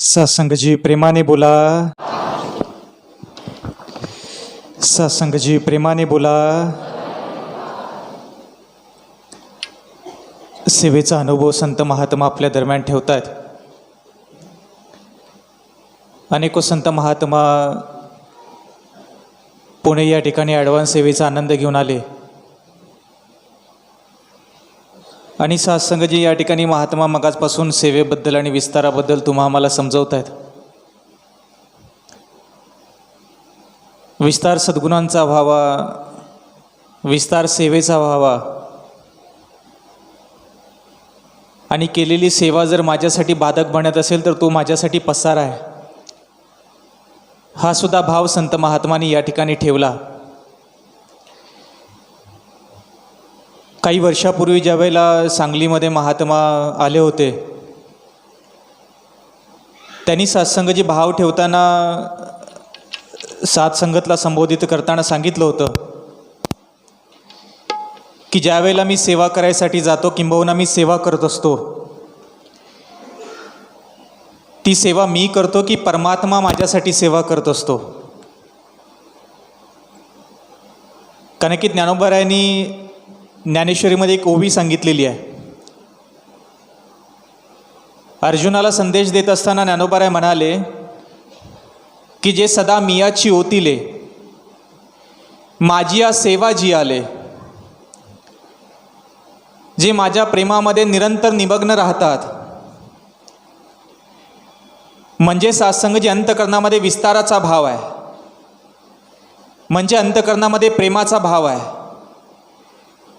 सत्संगजी प्रेमाने बोला. सत्संगजी प्रेमाने बोला. सेवेचा अनुभव संत महात्मा आपल्या दरम्यान ठेवतात अनेको संत महात्मा पुणे या ठिकाणी ॲडव्हान्स सेवेचा आनंद घेऊन आले. आणि सासंगजी या ठिकाणी महात्मा मगाजपासून सेवेबद्दल आणि विस्ताराबद्दल तुम्हा आम्हाला समजवत आहेत विस्तार सद्गुणांचा व्हावा विस्तार सेवेचा व्हावा. आणि केलेली सेवा जर माझ्यासाठी बाधक बनत असेल तर तो माझ्यासाठी पसार आहे. हा सुद्धा भाव संत महात्माने या ठिकाणी ठेवला. काही वर्षापूर्वी ज्या वेळेला सांगलीमध्ये महात्मा आले होते त्यांनी सातसंगाची भाव ठेवताना सातसंगतला संबोधित करताना सांगितलं होतं की ज्या वेळेला मी सेवा करायसाठी जातो किंबहुना मी सेवा करत असतो ती सेवा मी करतो की परमात्मा माझ्यासाठी सेवा करत असतो? कारण की ज्ञानोबरायांनी ज्ञानेश्वरीमध्ये एक ओवी सांगितलेली आहे. अर्जुनाला संदेश देत असताना ज्ञानोबाराय म्हणाले की जे सदा मियाची ओतीले माझिया सेवा जी आले जे माझ्या प्रेमामध्ये निरंतर निमग्न राहतात म्हणजे सात्संग जे अंतकरणामध्ये विस्ताराचा भाव आहे म्हणजे अंतकरणामध्ये प्रेमाचा भाव आहे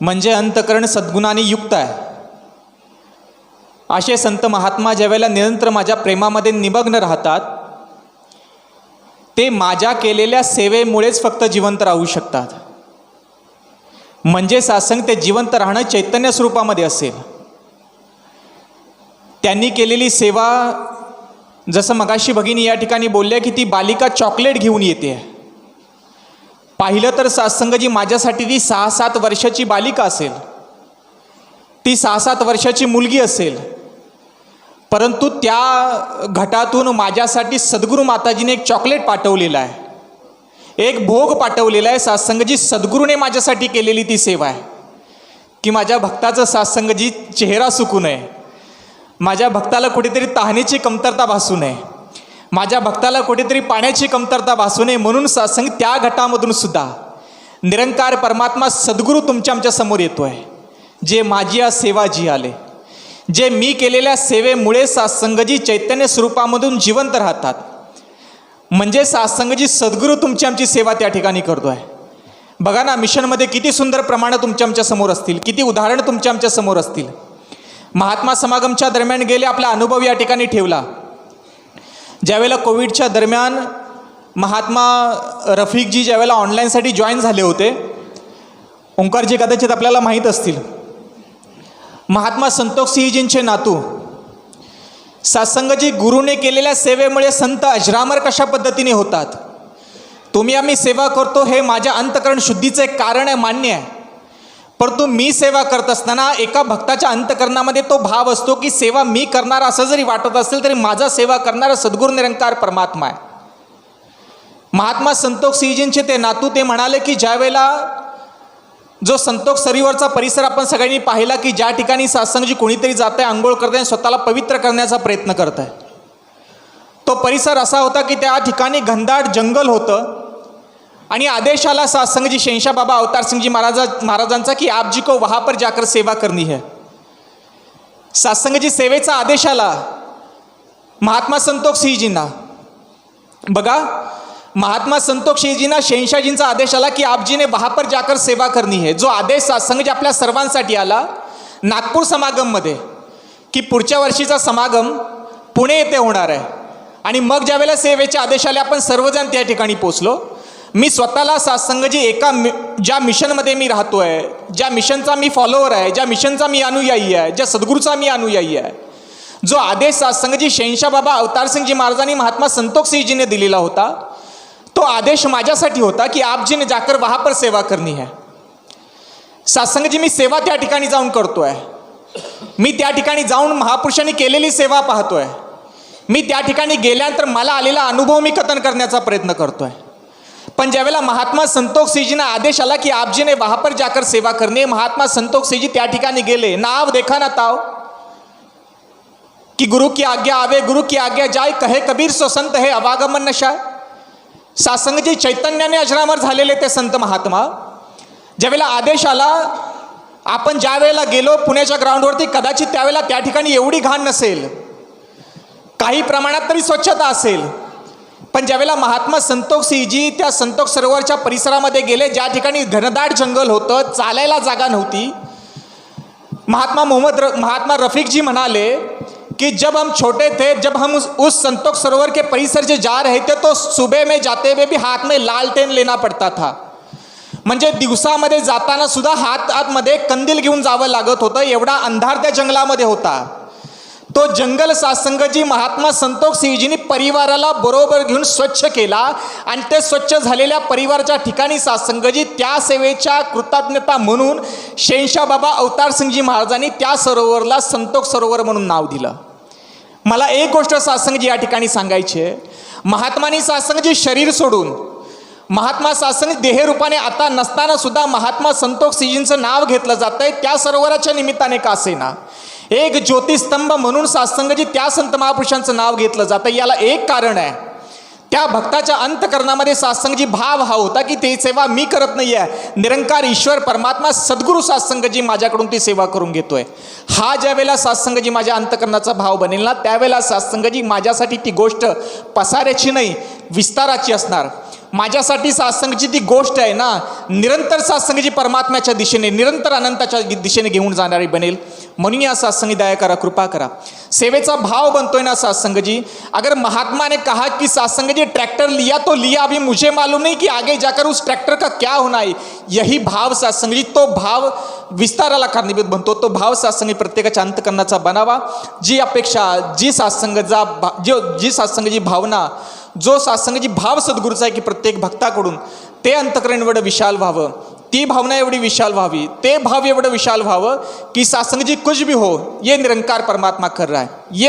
म्हणजे अंतकरण सद्गुणाने युक्त आहे. असे संत महात्मा ज्यावेळेला निरंतर माझ्या प्रेमामध्ये निमग्न राहतात ते माझ्या केलेल्या सेवेमुळेच फक्त जिवंत राहू शकतात. म्हणजे सासंग ते जिवंत राहणं चैतन्य स्वरूपामध्ये असेल. त्यांनी केलेली सेवा जसं मगाशी भगिनी या ठिकाणी बोलल्या की ती बालिका चॉकलेट घेऊन येते. पाहिलं तर सासंगजी माझ्यासाठी ती सहा सात वर्षाची बालिका असेल. ती सहा सात वर्षाची मुलगी असेल. परंतु त्या घटातून माझ्यासाठी सद्गुरू माताजीने एक चॉकलेट पाठवलेलं आहे. एक भोग पाठवलेला आहे. सासंगजी सद्गुरूने माझ्यासाठी केलेली ती सेवा आहे. की माझ्या भक्ताचं सासंगजी चेहरा सुकू नये. माझ्या भक्ताला कुठेतरी तहानेची कमतरता भासू नये. माझ्या भक्ताला कुठेतरी पाण्याची कमतरता भासू नये म्हणून सत्संग त्या घटामधून सुद्धा. निरंकार परमात्मा सद्गुरू तुमच्या आमच्यासमोर येतो आहे जे माझी या सेवा जी आले. जे मी केलेल्या सेवेमुळे सासंगजी चैतन्य स्वरूपामधून जिवंत राहतात. म्हणजे सासंगजी सद्गुरू तुमची आमची सेवा त्या ठिकाणी करतो आहे बघा ना मिशनमध्ये किती सुंदर प्रमाणं तुमच्या आमच्यासमोर असतील. किती उदाहरणं तुमच्या आमच्यासमोर असतील. महात्मा समागमच्या दरम्यान गेले आपला अनुभव या ठिकाणी ठेवला. ज्यावेळेला कोविडच्या दरम्यान महात्मा रफिकजी ज्यावेळेला ऑनलाईनसाठी जॉईन झाले होते ओंकारजी कदाचित आपल्याला माहीत असतील. महात्मा संतोषसिंहजींचे नातू. सत्संगजी गुरुने केलेल्या सेवेमुळे संत अजरामर कशा पद्धतीने होतात? तुम्ही आम्ही सेवा करतो हे माझ्या अंतकरण शुद्धीचं एक कारण आहे मान्य आहे. परंतु मी सेवा करत असताना एका भक्ताच्या अंतकरणामध्ये तो भाव असतो की सेवा मी करणार असं जरी वाटत असेल तरी माझा सेवा करणारा सद्गुरू निरंकार परमात्मा आहे. महात्मा संतोष सिंहजींचे ते नातू ते म्हणाले की ज्यावेळेला जो संतोष सरीवरचा परिसर आपण सगळ्यांनी पाहिला की ज्या ठिकाणी सासंगजी कोणीतरी जात आहे आंघोळ करत आहे स्वतःला पवित्र करण्याचा प्रयत्न करत आहे तो परिसर असा होता की त्या ठिकाणी घनदाट जंगल होतं. आणि आदेश आला सासंगजी शेंशा बाबा अवतार सिंगजी महाराजा महाराजांचा की आप जी को वहाँ पर जाकर सेवा करनी है. सासंगजी सेवेचा आदेश आला महात्मा संतोष सिंहजींना. बघा महात्मा संतोष सिंहजींना शेंशाजींचा आदेश आला की आपजीने बहापर पर जाकर सेवा करनी है. जो आदेश सासंगजी आपल्या सर्वांसाठी आला नागपूर समागममध्ये की पुढच्या वर्षीचा समागम पुणे येथे होणार आहे. आणि मग ज्यावेळेला सेवेचे आदेश आले आपण सर्वजण त्या ठिकाणी पोचलो मी स्वतःला सासंगजी एका मि ज्या मिशनमध्ये मी राहतो आहे ज्या मिशनचा मी फॉलोअर आहे ज्या मिशनचा मी अनुयायी आहे ज्या सद्गुरूचा मी अनुयायी आहे जो आदेश सासंगजी शेंशा बाबा अवतारसिंगजी महाराजांनी महात्मा संतोख सिंहजीने दिलेला होता तो आदेश माझ्यासाठी होता की आपजीने जाकर वहा पर सेवा करनी है सासंगजी मी सेवा त्या ठिकाणी जाऊन करतो आहे मी त्या ठिकाणी जाऊन महापुरुषांनी केलेली सेवा पाहतो आहे मी त्या ठिकाणी गेल्यानंतर मला आलेला अनुभव मी कथन करण्याचा प्रयत्न करतो आहे पण ज्यावेळेला महात्मा संतोष आदेश आला की आपजीने वहां पर जाकर सेवा करणे महात्मा संतोष सिंहजी त्या ठिकाणी गेले. नाव देखा ना ताव. कि गुरु की आज्ञा आवे गुरु की आज्ञा जाय कहे कबीर सो संत हे अवागमन नशा सासंगजी चैतन्याने अजरामर झालेले ते संत महात्मा. ज्यावेळेला आदेश आला आपण ज्या वेळेला गेलो पुण्याच्या ग्राउंडवरती कदाचित त्यावेळेला त्या ठिकाणी एवढी घाण नसेल. काही प्रमाणात तरी स्वच्छता असेल. पण ज्यावेळेला महात्मा संतोष सिंहजी त्या संतोष सरोवरच्या परिसरामध्ये गेले ज्या ठिकाणी घनदाट जंगल होतं चालायला जागा नव्हती महात्मा मोहम्मद र, महात्मा रफीकजी म्हणाले कि जब हम छोटे थे जब हम उस, उस संतोष सरोवर के परिसर से जा रहे थे तो सुबह में जाते हुए भी हाथ में लालटेन लेना पड़ता था। म्हणजे दिवसामध्ये जाताना सुद्धा हात आतमध्ये कंदील घेऊन जावं लागत होतं एवढा अंधार त्या जंगलामध्ये होता. तो जंगल सासंगजी महात्मा संतोष सिंहजींनी परिवाराला बरोबर घेऊन स्वच्छ केला आणि ते स्वच्छ झालेल्या परिवाराच्या ठिकाणी सासंगजी त्या सेवेच्या कृतज्ञता म्हणून शेनशाह बाबा अवतार सिंगजी महाराजांनी त्या सरोवरला संतोष सरोवर म्हणून नाव दिलं. मला एक गोष्ट सासंगजी या ठिकाणी सांगायची आहे. महात्मानी सासंगजी शरीर सोडून महात्मा सासंग देहरूपाने आता नसताना सुद्धा महात्मा संतोष सिंजींचं नाव घेतलं जातंय. त्या सरोवराच्या निमित्ताने का असेना? एक ज्योतिस्तंभ म्हणून सासंगजी त्या संत महापुरुषांचं नाव घेतलं जातं. याला एक कारण आहे. त्या भक्ताच्या अंतकरणामध्ये सासंगजी भाव हा होता की ती सेवा मी करत नाही आहे निरंकार ईश्वर परमात्मा सद्गुरू सासंगजी माझ्याकडून ती सेवा करून घेतोय. हा ज्या वेळेला सासंगजी माझ्या अंतकरणाचा भाव बनेल ना त्यावेळेला सासंगजी माझ्यासाठी ती गोष्ट पसाऱ्याची नाही विस्ताराची असणार. माझ्यासाठी सासंगची ती गोष्ट आहे ना निरंतर सासंगजी परमात्म्याच्या दिशेने निरंतर अनंताच्या दिशेने घेऊन जाणारी बनेल. म्हणून या सासंगी दया करा कृपा करा. सेवेचा भाव बनतोय ना सासंगजी. अगर महात्मा ने कहा कि सासंगजी ट्रैक्टर लिया तो लिया अभी मुझे मालूम नहीं कि आगे जाकर उस ट्रैक्टर का क्या होना है. यही भाव सासंगजी तो भाव विस्ताराला कारणीभूत बनतो. तो भाव सत्संगी प्रत्येकाच्या अंतकरणाचा बनावा. जी अपेक्षा जी सात्संगचा भा जो जी सासंगजी भावना जो सात्संगची भाव सद्गुरूचा आहे की प्रत्येक भक्ताकडून ते अंतकरण एवढं विशाल व्हावं. ती भावना एवढी विशाल व्हावी ते भाव एवढं विशाल व्हावं की सासंगजी कुछ भी हो ये निरंकार परमात्मा कर रहा है. ये